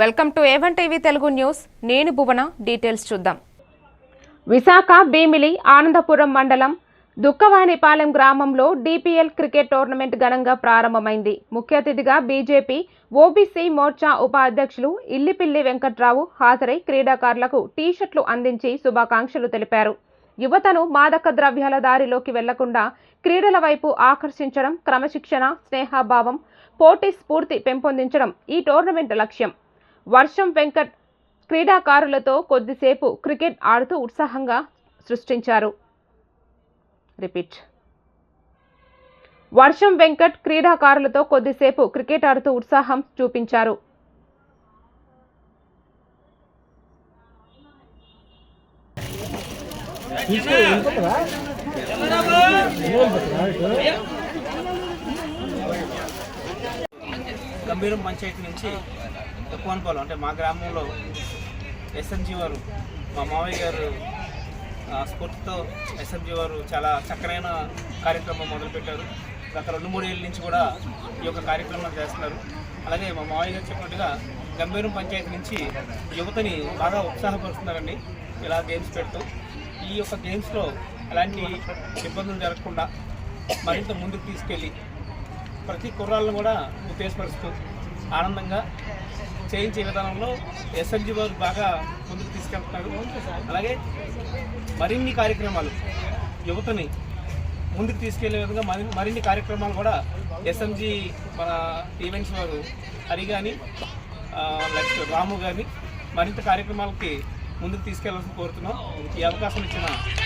Welcome to A one TV Telugu news. నేను Bhuvana details చూద్దాం. విశాఖ భీమిలి ఆనందపురం మండలం దుక్కవాణిపాలెం గ్రామంలో డిపిఎల్ క్రికెట్ టోర్నమెంట్ ఘనంగా ప్రారంభమైంది. ముఖ్య అతిథిగా బీజేపీ ఓబీసీ మోర్చా ఉపాధ్యక్షులు ఇల్లిపిల్లి వెంకట్రావు హాజరై క్రీడాకారులకు టీషర్ట్లు అందించి శుభాకాంక్షలు తెలిపారు. యువతను మాదక ద్రవ్యాల దారిలోకి వెళ్ళకుండా క్రీడల వైపు ఆకర్షించడం క్రమశిక్షణ స్నేహభావం పోటీ స్ఫూర్తి పెంపొందించడం ఈ టోర్నమెంట్ లక్ష్యం. వర్షం వెంకట్ క్రీడాకారులతో కొద్దిసేపు క్రికెట్ ఆడుతూ ఉత్సాహంగా సృష్టించారు. రిపీట్. వర్షం వెంకట్ క్రీడాకారులతో కొద్దిసేపు క్రికెట్ ఆడుతూ ఉత్సాహం చూపించారు. గంభీరం పంచాయతీ నుంచి తక్కువ అనుకోవాలి అంటే మా గ్రామంలో ఎస్ఎంజీ వారు మా మావయ్య గారు స్ఫూర్తితో ఎస్ఎంజీ వారు చాలా చక్కనైన కార్యక్రమం మొదలుపెట్టారు. గత రెండు మూడు ఏళ్ళ నుంచి కూడా ఈ యొక్క కార్యక్రమం చేస్తున్నారు. అలాగే మా మావయ్య గారు చెప్పినట్టుగా గంభీరం పంచాయతీ నుంచి యువతని బాగా ఉత్సాహపరుస్తున్నారండి. ఇలా గేమ్స్ పెడుతూ ఈ యొక్క గేమ్స్లో ఎలాంటి ఇబ్బందులు జరగకుండా మరింత ముందుకు తీసుకెళ్ళి ప్రతి కుర్రాళ్ళను కూడా ఉత్తేజపరుస్తూ ఆనందంగా చేయించే విధానంలో ఎస్ఎల్జి వారు బాగా ముందుకు తీసుకెళ్తున్నారు. అలాగే మరిన్ని కార్యక్రమాలు యువతని ముందుకు తీసుకెళ్ళే విధంగా మరి మరిన్ని కార్యక్రమాలు కూడా ఎస్ఎంజి మన ఈవెంట్స్ వారు హరి కానీ రాము కానీ మరింత కార్యక్రమాలకి ముందుకు తీసుకెళ్ళాలని కోరుతున్నాం. ఈ అవకాశం ఇచ్చిన